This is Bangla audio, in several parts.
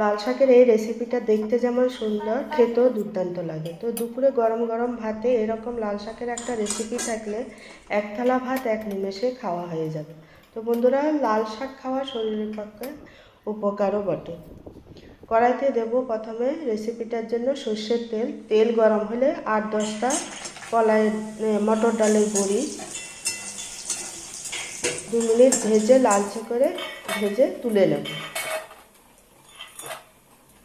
লাল শাকের এই রেসিপিটা দেখতে যেমন সুন্দর, খেতেও দুর্দান্ত লাগে। তো দুপুরে গরম গরম ভাতে এরকম লাল শাকের একটা রেসিপি থাকলে এক থালা ভাত, এক নিমেষে খাওয়া হয়ে যাবে। তো বন্ধুরা, লাল শাক খাওয়া শরীরের পক্ষে উপকারও বটে। কড়াইতে দেব প্রথমে রেসিপিটার জন্য সর্ষের তেল। তেল গরম হলে আট দশটা কলাই মটর ডালের বড়ি দু মিনিট ভেজে লালচে করে ভেজে তুলে নেব।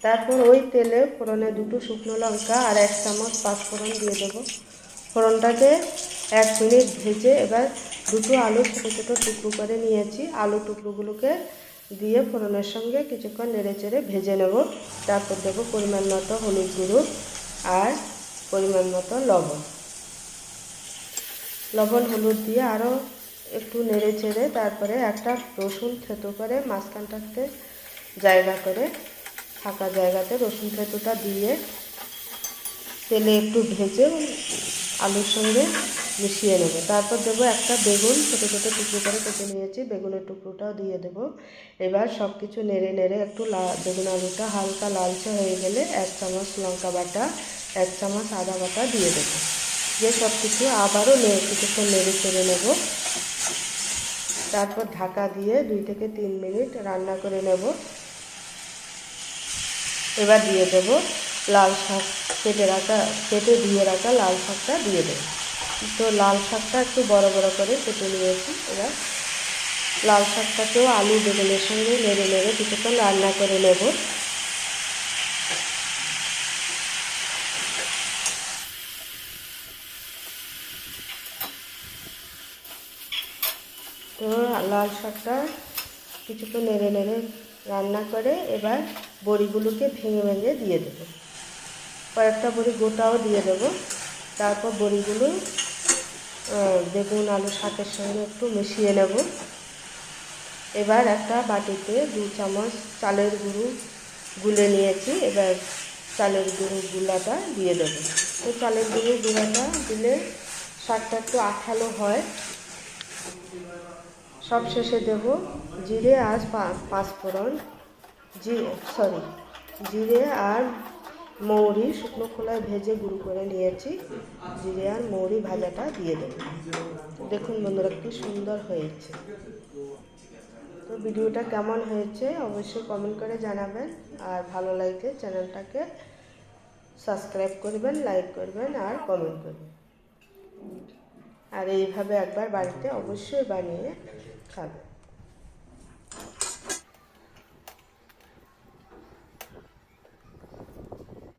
তারপর ওই তেলে ফোড়নে দুটো শুকনো লঙ্কা আর এক চামচ পাঁচফোড়ন দিয়ে দেবো। ফোড়নটাকে এক মিনিট ভেজে এবার দুটো আলু ছোটো ছোটো টুকরো করে নিয়েছি। আলু টুকরোগুলোকে দিয়ে ফোড়নের সঙ্গে কিছুক্ষণ নেড়ে চেড়ে ভেজে নেব। তারপর দেবো পরিমাণ মতো হলুদ গুঁড়ো আর পরিমাণ মতো লবণ। লবণ, হলুদ দিয়ে আরও একটু নেড়ে চেড়ে তারপরে একটা রসুন থেতো করে মাঝখানটাতে জায়গা করে ফাঁকা জায়গাতে রসুন থেতোটা দিয়ে তেলে একটু ভেজে আলুর সঙ্গে মিশিয়ে নেব। তারপর দেবো একটা বেগুন, ছোটো ছোটো টুকরো করে কেটে নিয়েছি, বেগুনের টুকরোটাও দিয়ে দেবো। এবার সব কিছু নেড়ে নেড়ে একটু বেগুন আলুটা হালকা লালচে হয়ে গেলে এক চামচ লঙ্কা বাটা, এক চামচ আদা বাটা দিয়ে দেবো। দিয়ে সব কিছু আবারও নেড়ে কিছুক্ষণ নেড়ে চেড়ে নেব। তারপর ঢাকা দিয়ে দুই থেকে তিন মিনিট রান্না করে নেব। এবার দিয়ে দেব লাল শাক। কেটে রাখা, কেটে দিয়ে রাখা লাল শাকটা দিয়ে দেবো। তো লাল শাকটা একটু বড় বড় করে কেটে নিয়েছি। এবার লাল শাকটাকেও আলু বেগুনের সঙ্গে নেড়ে নেড়ে কিছুক্ষণ রান্না করে নেব। তো লাল শাকটা কিছুক্ষণ নেড়ে নেড়ে রান্না করে এবার বড়িগুলোকে ভেঙে ভেঙে দিয়ে দেবো। কয়েকটা বড়ি গোটাও দিয়ে দেবো। তারপর বড়িগুলো বেগুন, আলু, শাকের সঙ্গে একটু মিশিয়ে নেব। এবার একটা বাটিতে দু চামচ চালের গুঁড়ো গুলে নিয়েছি। এবার চালের গুঁড়ো গুলাটা দিয়ে দেবো। তো চালের গুঁড়ো গুঁড়াটা দিলে শাকটা একটু আঠালো হয়। সব শেষে দেব জিরে আর পাঁচফোড়ন। জি সরি জিরে আর মৌরি শুকনো খোলায় ভেজে গুঁড়ো করে নিয়েছি। জিরে আর মৌরি ভাজাটা দিয়ে দেবো। দেখুন বন্ধুরা কি সুন্দর হয়েছে। তো ভিডিওটা কেমন হয়েছে অবশ্যই কমেন্ট করে জানাবেন। আর ভালো লাগলে চ্যানেলটাকে সাবস্ক্রাইব করবেন লাইক করবেন আর কমেন্ট করবেন। আর এইভাবে একবার বাড়িতে অবশ্যই বানিয়ে Très bien.